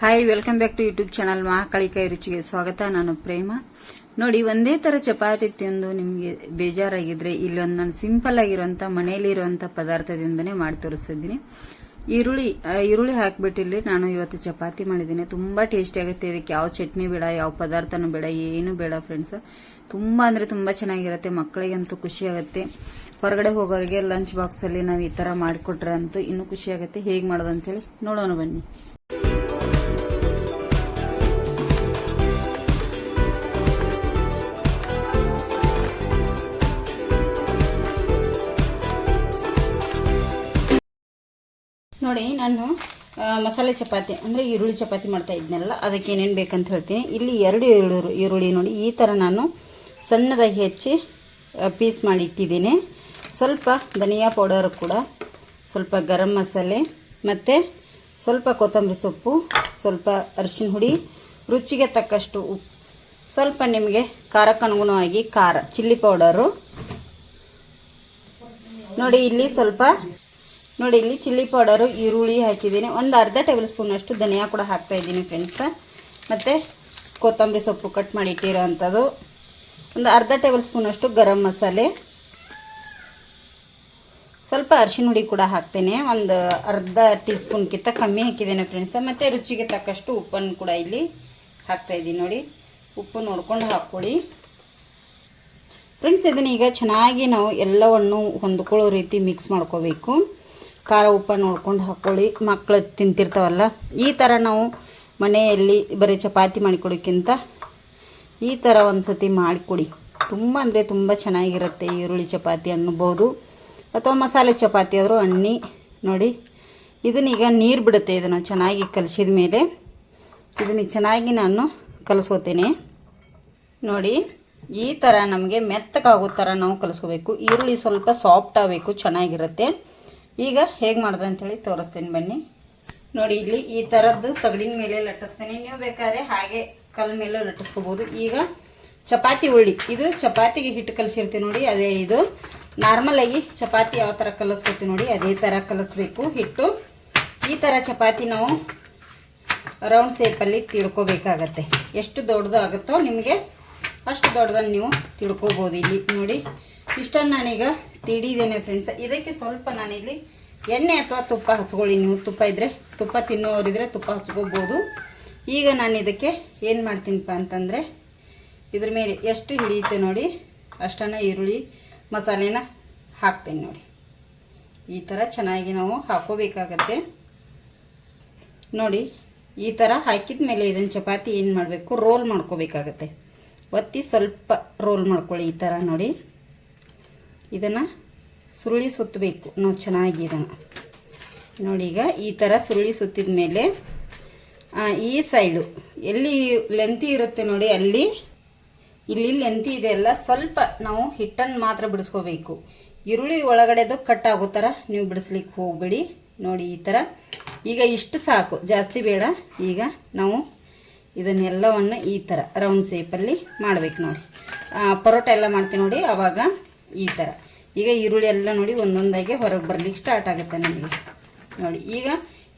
Hi welcome back to YouTube channel ಮಹಾಕಾಳಿಕಾಯಿ ರುಚಿಗೆ ಸ್ವಾಗತ. ನಾನು ಪ್ರೇಮ. ನೋಡಿ, ಒಂದೇ ತರ ಚಪಾತಿ ತಿಂದು ನಿಮಗೆ ಬೇಜಾರಾಗಿದ್ರೆ ಇಲ್ಲೊಂದು ನಾನು ಸಿಂಪಲ್ ಆಗಿರುವಂತ ಮನೆಯಲ್ಲಿರುವಂತ ಪದಾರ್ಥದಿಂದನೇ ಮಾಡಿ ತೋರಿಸ್ತಿದ್ದೀನಿ. ಈರುಳ್ಳಿ ಈರುಳ್ಳಿ ಹಾಕ್ಬಿಟ್ಟಿಲ್ಲಿ ನಾನು ಇವತ್ತು ಚಪಾತಿ ಮಾಡಿದ್ದೀನಿ. ತುಂಬಾ ಟೇಸ್ಟಿ ಆಗುತ್ತೆ. ಇದಕ್ಕೆ ಯಾವ ಚಟ್ನಿ ಬೇಡ, ಯಾವ ಪದಾರ್ಥನೂ ಬೇಡ, ಏನು ಬೇಡ ಫ್ರೆಂಡ್ಸ್ ತುಂಬಾ ಅಂದ್ರೆ ತುಂಬಾ ಚೆನ್ನಾಗಿರುತ್ತೆ. ಮಕ್ಕಳಿಗಂತೂ ಖುಷಿ ಆಗುತ್ತೆ. ಹೊರಗಡೆ ಹೋಗೋರಿಗೆ ಲಂಚ್ ಬಾಕ್ಸ್ ಅಲ್ಲಿ ನಾವು ಈ ತರ ಮಾಡಿಕೊಟ್ರೆ ಅಂತೂ ಇನ್ನೂ ಖುಷಿ ಆಗುತ್ತೆ. ಹೇಗೆ ಮಾಡೋದು ಅಂತೇಳಿ ನೋಡೋಣ ಬನ್ನಿ. ನೋಡಿ, ನಾನು ಮಸಾಲೆ ಚಪಾತಿ, ಅಂದರೆ ಈರುಳ್ಳಿ ಚಪಾತಿ ಮಾಡ್ತಾ ಇದ್ನಲ್ಲ, ಅದಕ್ಕೆ ಏನೇನು ಬೇಕಂತ ಹೇಳ್ತೀನಿ. ಇಲ್ಲಿ ಎರಡು ಈರುಳ್ಳಿ ಈರುಳ್ಳಿ ನೋಡಿ, ಈ ಥರ ನಾನು ಸಣ್ಣದಾಗಿ ಹೆಚ್ಚಿ ಪೀಸ್ ಮಾಡಿ ಇಟ್ಟಿದ್ದೀನಿ. ಸ್ವಲ್ಪ ಧನಿಯಾ ಪೌಡರ್ ಕೂಡ, ಸ್ವಲ್ಪ ಗರಂ ಮಸಾಲೆ, ಮತ್ತು ಸ್ವಲ್ಪ ಕೊತ್ತಂಬರಿ ಸೊಪ್ಪು, ಸ್ವಲ್ಪ ಅರಿಶಿನ ಹುಡಿ, ರುಚಿಗೆ ತಕ್ಕಷ್ಟು ಉಪ್ಪು ಸ್ವಲ್ಪ ನಿಮಗೆ ಖಾರಕ್ಕನುಗುಣವಾಗಿ ಖಾರ, ಚಿಲ್ಲಿ ಪೌಡರು. ನೋಡಿ, ಇಲ್ಲಿ ಸ್ವಲ್ಪ ನೋಡಿ, ಇಲ್ಲಿ ಚಿಲ್ಲಿ ಪೌಡರು ಈರುಳ್ಳಿ ಹಾಕಿದ್ದೀನಿ. ಒಂದು ಅರ್ಧ ಟೇಬಲ್ ಸ್ಪೂನ್ ಅಷ್ಟು ಧನಿಯಾ ಕೂಡ ಹಾಕ್ತಾ ಇದ್ದೀನಿ ಫ್ರೆಂಡ್ಸ್ ಮತ್ತು ಕೊತ್ತಂಬರಿ ಸೊಪ್ಪು ಕಟ್ ಮಾಡಿ ಇಟ್ಟಿರೋ ಅಂಥದ್ದು ಒಂದು ಅರ್ಧ ಟೇಬಲ್ ಸ್ಪೂನ್ ಅಷ್ಟು ಗರಂ ಮಸಾಲೆ. ಸ್ವಲ್ಪ ಅರಿಶಿನ ಹುಡಿ ಕೂಡ ಹಾಕ್ತೇನೆ. ಒಂದು ಅರ್ಧ ಟೀ ಸ್ಪೂನ್ಗಿಂತ ಕಮ್ಮಿ ಹಾಕಿದ್ದೇನೆ ಫ್ರೆಂಡ್ಸ ಮತ್ತು ರುಚಿಗೆ ತಕ್ಕಷ್ಟು ಉಪ್ಪನ್ನು ಕೂಡ ಇಲ್ಲಿ ಹಾಕ್ತಾ ಇದ್ದೀನಿ ನೋಡಿ. ಉಪ್ಪು ನೋಡ್ಕೊಂಡು ಹಾಕ್ಕೊಳ್ಳಿ. ಫ್ರೆಂಡ್ಸ್ ಇದನ್ನ ಈಗ ಚೆನ್ನಾಗಿ ನಾವು ಎಲ್ಲವನ್ನು ಹೊಂದ್ಕೊಳ್ಳೋ ರೀತಿ ಮಿಕ್ಸ್ ಮಾಡ್ಕೋಬೇಕು. ಖಾರ ಉಪ್ಪ ನೋಡ್ಕೊಂಡು ಹಾಕ್ಕೊಳ್ಳಿ ಮಕ್ಕಳು ತಿಂತಿರ್ತಾವಲ್ಲ, ಈ ಥರ ನಾವು ಮನೆಯಲ್ಲಿ ಬರೀ ಚಪಾತಿ ಮಾಡಿಕೊಡೋಕ್ಕಿಂತ ಈ ಥರ ಒಂದು ಸತಿ ಮಾಡಿಕೊಡಿ. ತುಂಬ ಅಂದರೆ ತುಂಬ ಚೆನ್ನಾಗಿರುತ್ತೆ ಈರುಳ್ಳಿ ಚಪಾತಿ ಅನ್ನಬೋದು ಅಥವಾ ಮಸಾಲೆ ಚಪಾತಿ ಆದರೂ ಅನ್ನಿ ನೋಡಿ. ಇದನ್ನೀಗ ನೀರು ಬಿಡುತ್ತೆ ಇದನ್ನು ಚೆನ್ನಾಗಿ ಕಲಸಿದ ಮೇಲೆ. ಇದನ್ನ ಚೆನ್ನಾಗಿ ನಾನು ಕಲಸ್ಕೋತೀನಿ. ನೋಡಿ, ಈ ಥರ ನಮಗೆ ಮೆತ್ತಗಾಗೋ ಥರ ನಾವು ಕಲಿಸ್ಕೋಬೇಕು. ಈರುಳ್ಳಿ ಸ್ವಲ್ಪ ಸಾಫ್ಟ್ ಆಗಬೇಕು, ಚೆನ್ನಾಗಿರುತ್ತೆ. ಈಗ ಹೇಗೆ ಮಾಡ್ದೆ ಅಂತೇಳಿ ತೋರಿಸ್ತೀನಿ ಬನ್ನಿ. ನೋಡಿ ಇಲ್ಲಿ ಈ ಥರದ್ದು ತಗಡಿನ ಮೇಲೆ ಲಟ್ಟಿಸ್ತೀನಿ. ನೀವು ಬೇಕಾದ್ರೆ ಹಾಗೆ ಕಲ್ ಮೇಲೆ ಲಟ್ಟಿಸ್ಕೋಬೋದು. ಈಗ ಚಪಾತಿ ಉಳ್ಳಿ. ಇದು ಚಪಾತಿಗೆ ಹಿಟ್ಟು ಕಲಿಸಿರ್ತೀವಿ ನೋಡಿ, ಅದೇ ಇದು. ನಾರ್ಮಲ್ ಆಗಿ ಚಪಾತಿ ಯಾವ ಥರ ಕಲಿಸ್ಕೊತೀವಿ ನೋಡಿ, ಅದೇ ಥರ ಕಲಿಸ್ಬೇಕು ಹಿಟ್ಟು. ಈ ಥರ ಚಪಾತಿ ನಾವು ರೌಂಡ್ ಶೇಪಲ್ಲಿ ತಿಳ್ಕೋಬೇಕಾಗತ್ತೆ. ಎಷ್ಟು ದೊಡ್ಡದು ಆಗುತ್ತೋ ನಿಮಗೆ ಅಷ್ಟು ದೊಡ್ಡದನ್ನು ನೀವು ತಿಳ್ಕೋಬೋದು ಇಲ್ಲಿ. ನೋಡಿ ಇಷ್ಟನ್ನು ನಾನೀಗ ತಿಡಿದ್ದೇನೆ ಫ್ರೆಂಡ್ಸ್ ಇದಕ್ಕೆ ಸ್ವಲ್ಪ ನಾನಿಲ್ಲಿ ಎಣ್ಣೆ ಅಥವಾ ತುಪ್ಪ ಹಚ್ಕೊಳ್ಳಿ. ನೀವು ತುಪ್ಪ ಇದ್ದರೆ ತುಪ್ಪ ತಿನ್ನೋರಿದ್ರೆ ತುಪ್ಪ ಹಚ್ಕೋಬೋದು. ಈಗ ನಾನು ಇದಕ್ಕೆ ಏನು ಮಾಡ್ತೀನಪ್ಪ ಅಂತಂದರೆ ಇದ್ರ ಮೇಲೆ ಎಷ್ಟು ಹಿಡಿಯುತ್ತೆ ನೋಡಿ. ಅಷ್ಟನ್ನು ಈರುಳ್ಳಿ ಮಸಾಲೆನ ಹಾಕ್ತೀನಿ ನೋಡಿ. ಈ ಥರ ಚೆನ್ನಾಗಿ ನಾವು ಹಾಕೋಬೇಕಾಗತ್ತೆ. ನೋಡಿ, ಈ ಥರ ಹಾಕಿದ ಮೇಲೆ ಇದನ್ನು ಚಪಾತಿ ಏನು ಮಾಡಬೇಕು? ರೋಲ್ ಮಾಡ್ಕೋಬೇಕಾಗತ್ತೆ. ಒತ್ತಿ ಸ್ವಲ್ಪ ರೋಲ್ ಮಾಡ್ಕೊಳ್ಳಿ ಈ ಥರ ನೋಡಿ. ಇದನ್ನು ಸುರುಳಿ ಸುತ್ತಬೇಕು. ನಾವು ಚೆನ್ನಾಗಿ ಇದನ್ನು. ನೋಡಿ ಈಗ ಈ ಥರ ಸುರುಳಿ ಸುತ್ತಿದ ಮೇಲೆ ಈ ಸೈಡು ಎಲ್ಲಿ ಲೆಂತಿ ಇರುತ್ತೆ ನೋಡಿ ಅಲ್ಲಿ. ಇಲ್ಲಿ ಲೆಂತಿ ಇದೆ ಅಲ್ಲ, ಸ್ವಲ್ಪ ನಾವು ಹಿಟ್ಟನ್ನು ಮಾತ್ರ ಬಿಡಿಸ್ಕೋಬೇಕು. ಈರುಳ್ಳಿ ಒಳಗಡೆದು ಕಟ್ ಆಗೋ ಥರ ನೀವು ಬಿಡಿಸ್ಲಿಕ್ಕೆ ಹೋಗಬೇಡಿ. ನೋಡಿ ಈ ಥರ ಈಗ ಇಷ್ಟು ಸಾಕು, ಜಾಸ್ತಿ ಬೇಡ. ಈಗ ನಾವು ಇದನ್ನೆಲ್ಲವನ್ನು ಈ ಥರ ರೌಂಡ್ ಶೇಪಲ್ಲಿ ಮಾಡ್ಬೇಕು ನೋಡಿ. ಪರೋಟ ಎಲ್ಲ ಮಾಡ್ತೀವಿ ನೋಡಿ ಆವಾಗ ಈ ಥರ ಈಗ ಈರುಳ್ಳಿ ಎಲ್ಲ ನೋಡಿ ಒಂದೊಂದಾಗಿ ಹೊರಗೆ ಬರ್ಲಿಕ್ಕೆ ಸ್ಟಾರ್ಟ್ ಆಗುತ್ತೆ ನಮಗೆ. ನೋಡಿ, ಈಗ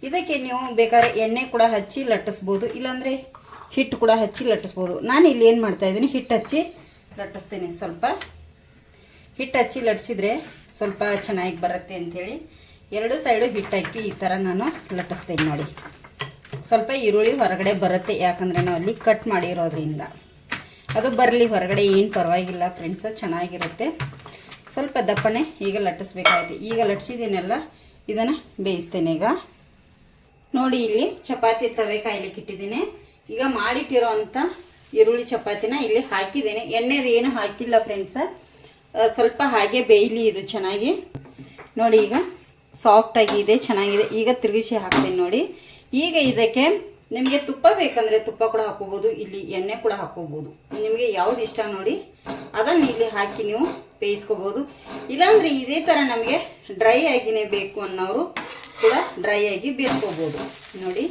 ಇದಕ್ಕೆ ನೀವು ಬೇಕಾದ್ರೆ ಎಣ್ಣೆ ಕೂಡ ಹಚ್ಚಿ ಲಟ್ಟಿಸ್ಬೋದು, ಇಲ್ಲಾಂದರೆ ಹಿಟ್ಟು ಕೂಡ ಹಚ್ಚಿ ಲಟ್ಟಿಸ್ಬೋದು. ನಾನು ಇಲ್ಲಿ ಏನು ಮಾಡ್ತಾ ಇದ್ದೀನಿ, ಹಿಟ್ಟು ಹಚ್ಚಿ ಲಟ್ಟಿಸ್ತೀನಿ ಸ್ವಲ್ಪ. ಹಿಟ್ಟು ಹಚ್ಚಿ ಲಟ್ಟಿಸಿದ್ರೆ ಸ್ವಲ್ಪ ಚೆನ್ನಾಗಿ ಬರುತ್ತೆ ಅಂಥೇಳಿ ಎರಡು ಸೈಡು ಹಿಟ್ಟು ಹಾಕಿ ಈ ಥರ ನಾನು ಲಟ್ಟಿಸ್ತೀನಿ ನೋಡಿ. ಸ್ವಲ್ಪ ಈರುಳ್ಳಿ ಹೊರಗಡೆ ಬರುತ್ತೆ, ಯಾಕಂದರೆ ನಾವು ಅಲ್ಲಿ ಕಟ್ ಮಾಡಿರೋದ್ರಿಂದ. ಅದು ಬರಲಿ ಹೊರಗಡೆ, ಏನು ಪರವಾಗಿಲ್ಲ ಫ್ರೆಂಡ್ಸ್, ಚೆನ್ನಾಗಿರುತ್ತೆ. ಸ್ವಲ್ಪ ದಪ್ಪನೆ ಈಗ ಲಟ್ಟಿಸ್ಬೇಕಾಗಿದೆ ಈಗ ಲಟ್ಟಿಸಿದ್ದೀನಲ್ಲ ಇದನ್ನು ಬೇಯಿಸ್ತೇನೆ ಈಗ. ನೋಡಿ ಇಲ್ಲಿ ಚಪಾತಿ ತವೆ ಕಾಯ್ಲಿಕ್ಕೆ ಇಟ್ಟಿದ್ದೀನಿ. ಈಗ ಮಾಡಿಟ್ಟಿರೋ ಅಂಥ ಈರುಳ್ಳಿ ಚಪಾತಿನ ಇಲ್ಲಿ ಹಾಕಿದ್ದೀನಿ. ಎಣ್ಣೆದು ಏನು ಹಾಕಿಲ್ಲ ಫ್ರೆಂಡ್ಸ ಸ್ವಲ್ಪ ಹಾಗೆ ಬೇಯಲಿ ಇದು ಚೆನ್ನಾಗಿ. ನೋಡಿ ಈಗ ಸಾಫ್ಟಾಗಿ ಇದೆ, ಚೆನ್ನಾಗಿದೆ. ಈಗ ತಿರುಗಿಸಿ ಹಾಕ್ತೀನಿ ನೋಡಿ. ಈಗ ಇದಕ್ಕೆ ನಿಮಗೆ ತುಪ್ಪ ಬೇಕಂದ್ರೆ ತುಪ್ಪ ಕೂಡ ಹಾಕೋಬೋದು, ಇಲ್ಲಿ ಎಣ್ಣೆ ಕೂಡ ಹಾಕೋಬೋದು. ನಿಮಗೆ ಯಾವ್ದು ಇಷ್ಟ ನೋಡಿ, ಅದನ್ನು ಇಲ್ಲಿ ಹಾಕಿ ನೀವು ಬೇಯಿಸ್ಕೋಬೋದು. ಇಲ್ಲಾಂದರೆ ಇದೇ ಥರ ನಮಗೆ ಡ್ರೈ ಆಗಿನೇ ಬೇಕು ಅನ್ನೋರು ಕೂಡ ಡ್ರೈ ಆಗಿ ಬೇಯಿಸ್ಕೋಬೋದು. ನೋಡಿ,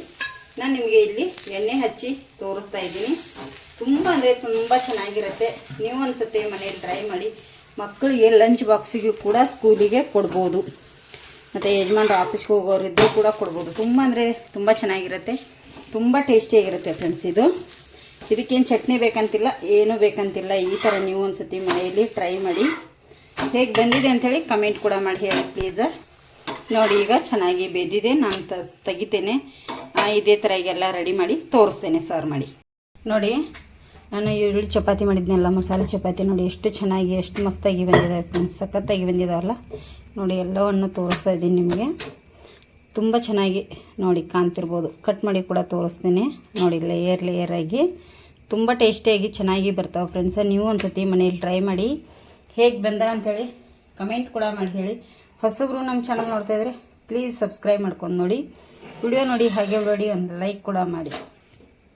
ನಾನು ನಿಮಗೆ ಇಲ್ಲಿ ಎಣ್ಣೆ ಹಚ್ಚಿ ತೋರಿಸ್ತಾ ಇದ್ದೀನಿ. ತುಂಬ ಅಂದರೆ ತುಂಬ ಚೆನ್ನಾಗಿರುತ್ತೆ. ನೀವು ಅನ್ಸುತ್ತೆ ಮನೆಯಲ್ಲಿ ಟ್ರೈ ಮಾಡಿ ಮಕ್ಕಳಿಗೆ ಲಂಚ್ ಬಾಕ್ಸಿಗೂ ಕೂಡ ಸ್ಕೂಲಿಗೆ ಕೊಡ್ಬೋದು. ಮತ್ತು ಯಜಮಾನ್ರು ಆಫೀಸ್ಗೆ ಹೋಗೋರಿದ್ದು ಕೂಡ ಕೊಡ್ಬೋದು. ತುಂಬ ಅಂದರೆ ತುಂಬ ಚೆನ್ನಾಗಿರುತ್ತೆ. ತುಂಬ ಟೇಸ್ಟಿಯಾಗಿರುತ್ತೆ ಫ್ರೆಂಡ್ಸ್ ಇದು. ಇದಕ್ಕೇನು ಚಟ್ನಿ ಬೇಕಂತಿಲ್ಲ, ಏನೂ ಬೇಕಂತಿಲ್ಲ, ಈ ಥರ ನೀವು ಒಂದು ಸತಿ ಮನೆಯಲ್ಲಿ ಟ್ರೈ ಮಾಡಿ. ಹೇಗೆ ಬಂದಿದೆ ಅಂಥೇಳಿ ಕಮೆಂಟ್ ಕೂಡ ಮಾಡಿ ಹೇಳಿ ಪ್ಲೀಸ್ ನೋಡಿ ಈಗ ಚೆನ್ನಾಗಿ ಬೆಂದಿದೆ, ನಾನು ತ, ತೆಗಿತೇನೆ. ಇದೇ ಥರ ಈಗೆಲ್ಲ ರೆಡಿ ಮಾಡಿ ತೋರಿಸ್ತೇನೆ ಸರ್ವ್ ಮಾಡಿ. ನೋಡಿ, ನಾನು ಈರುಳ್ಳಿ ಚಪಾತಿ ಮಾಡಿದ್ನಲ್ಲ, ಮಸಾಲೆ ಚಪಾತಿ ನೋಡಿ ಎಷ್ಟು ಚೆನ್ನಾಗಿ, ಎಷ್ಟು ಮಸ್ತಾಗಿ ಬಂದಿದೆ ಫ್ರೆಂಡ್ಸ್ ಸಖತ್ತಾಗಿ ಬಂದಿದಾವಲ್ಲ ನೋಡಿ ಎಲ್ಲವನ್ನು ತೋರಿಸ್ತಾ ಇದ್ದೀನಿ ನಿಮಗೆ. ತುಂಬ ಚೆನ್ನಾಗಿ ನೋಡಿ ಕಾಣ್ತಿರ್ಬೋದು. ಕಟ್ ಮಾಡಿ ಕೂಡ ತೋರಿಸ್ತೀನಿ. ನೋಡಿ ಲೇಯರ್ ಲೇಯರ್ ಆಗಿ. ತುಂಬ ಟೇಸ್ಟಿಯಾಗಿ ಚೆನ್ನಾಗಿ ಬರ್ತಾವೆ ಫ್ರೆಂಡ್ಸ ನೀವು ಒಂದ್ಸತಿ ಮನೇಲಿ ಟ್ರೈ ಮಾಡಿ. ಹೇಗೆ ಬಂದ ಅಂಥೇಳಿ ಕಮೆಂಟ್ ಕೂಡ ಮಾಡಿ ಹೇಳಿ. ಹೊಸಬ್ರು ನಮ್ಮ ಚಾನಲ್ ನೋಡ್ತಾಯಿದ್ರೆ ಪ್ಲೀಸ್ ಸಬ್ಸ್ಕ್ರೈಬ್ ಮಾಡ್ಕೊಂಡು ನೋಡಿ. ವಿಡಿಯೋ ನೋಡಿ ಹಾಗೆ ನೋಡಿ ಒಂದು ಲೈಕ್ ಕೂಡ ಮಾಡಿ.